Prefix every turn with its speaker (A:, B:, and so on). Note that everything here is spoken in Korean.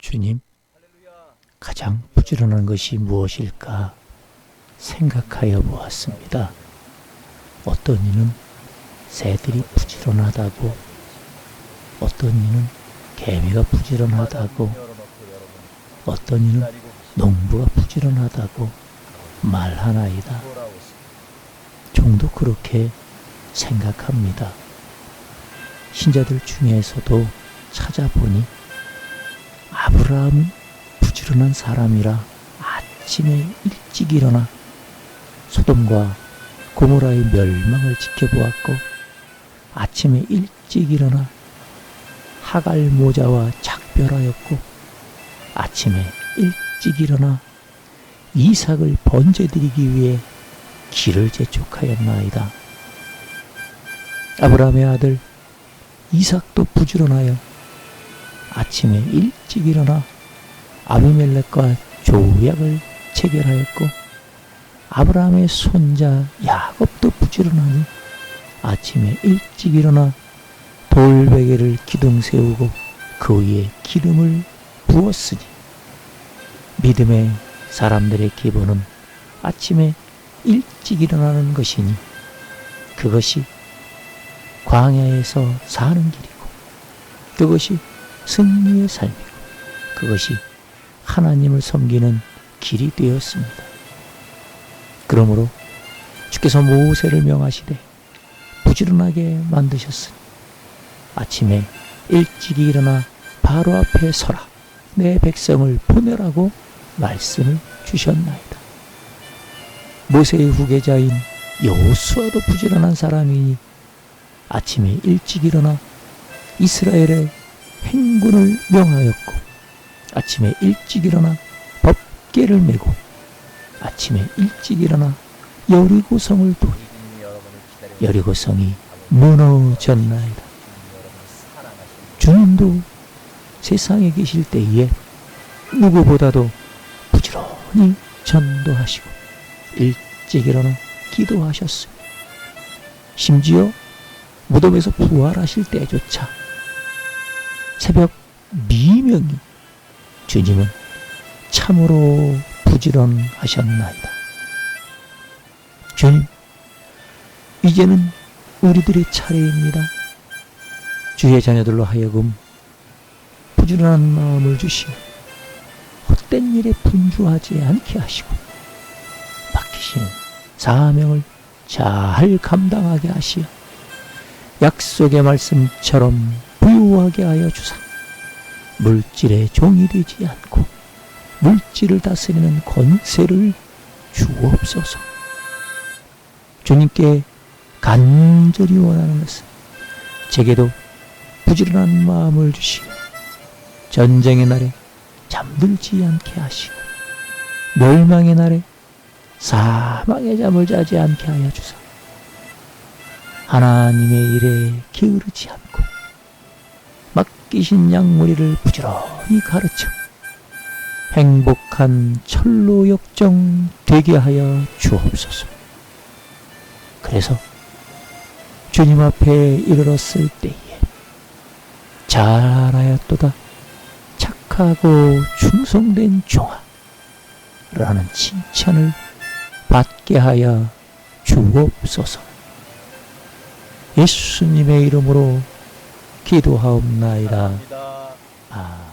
A: 주님, 가장 부지런한 것이 무엇일까 생각하여 보았습니다. 어떤 이는 새들이 부지런하다고, 어떤 이는 개미가 부지런하다고, 어떤 이는 농부가 부지런하다고 말하나이다. 종도 그렇게 생각합니다. 신자들 중에서도 찾아보니 아브라함은 부지런한 사람이라 아침에 일찍 일어나 소돔과 고모라의 멸망을 지켜보았고 아침에 일찍 일어나 하갈 모자와 작별하였고 아침에 일찍 일어나 이삭을 번제드리기 위해 길을 재촉하였나이다. 아브라함의 아들 이삭도 부지런하여 아침에 일찍 일어나 아비멜렉과 조약을 체결하였고 아브라함의 손자 야곱도 부지런하니 아침에 일찍 일어나 돌베개를 기둥 세우고 그 위에 기름을 부었으니 믿음의 사람들의 기본은 아침에 일찍 일어나는 것이니 그것이 광야에서 사는 길이고 그것이 승리의 삶이고 그것이 하나님을 섬기는 길이 되었습니다. 그러므로 주께서 모세를 명하시되 부지런하게 만드셨으니 아침에 일찍 일어나 바로 앞에 서라 내 백성을 보내라고 말씀을 주셨나이다. 모세의 후계자인 여호수아도 부지런한 사람이니 아침에 일찍 일어나 이스라엘의 행군을 명하였고 아침에 일찍 일어나 법계를 메고 아침에 일찍 일어나 여리고성을 도니 여리고성이 무너졌나이다. 주님도 세상에 계실 때에 누구보다도 부지런히 전도하시고 일찍 일어나 기도하셨으며 심지어 무덤에서 부활하실 때조차 새벽 미명이 주님은 참으로 부지런하셨나이다. 주님, 이제는 우리들의 차례입니다. 주의 자녀들로 하여금 부지런한 마음을 주시어 헛된 일에 분주하지 않게 하시고 맡기신 사명을 잘 감당하게 하시어 약속의 말씀처럼 부유하게 하여 주사. 물질의 종이 되지 않고 물질을 다스리는 권세를 주옵소서. 주님께 간절히 원하는 것은 제게도 부지런한 마음을 주시어 전쟁의 날에 잠들지 않게 하시고 멸망의 날에 사망의 잠을 자지 않게 하여 주사. 하나님의 일에 게으르지 않고 맡기신 양무리를 부지런히 가르쳐 행복한 철로 역정 되게 하여 주옵소서. 그래서 주님 앞에 이르렀을 때에 잘하였도다 착하고 충성된 종아 라는 칭찬을 받게 하여 주옵소서. 예수님의 이름으로 기도하옵나이다. 아.